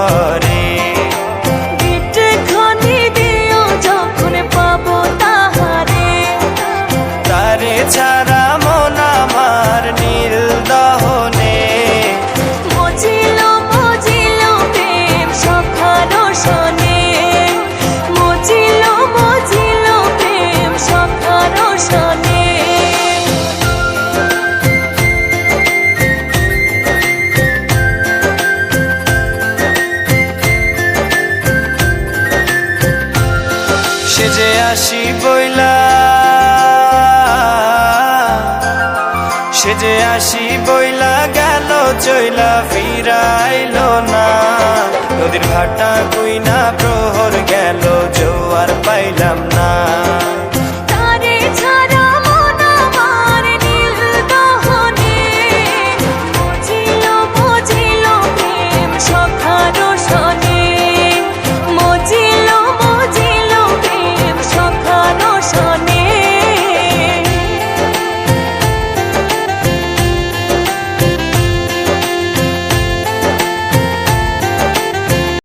melhor আসি বইলা। সে যে আসি বইলা গেল, চইলা ফিরাইল না। নদীর ভাটা কুইনা, প্রহর গেল, জোয়ার পাইলাম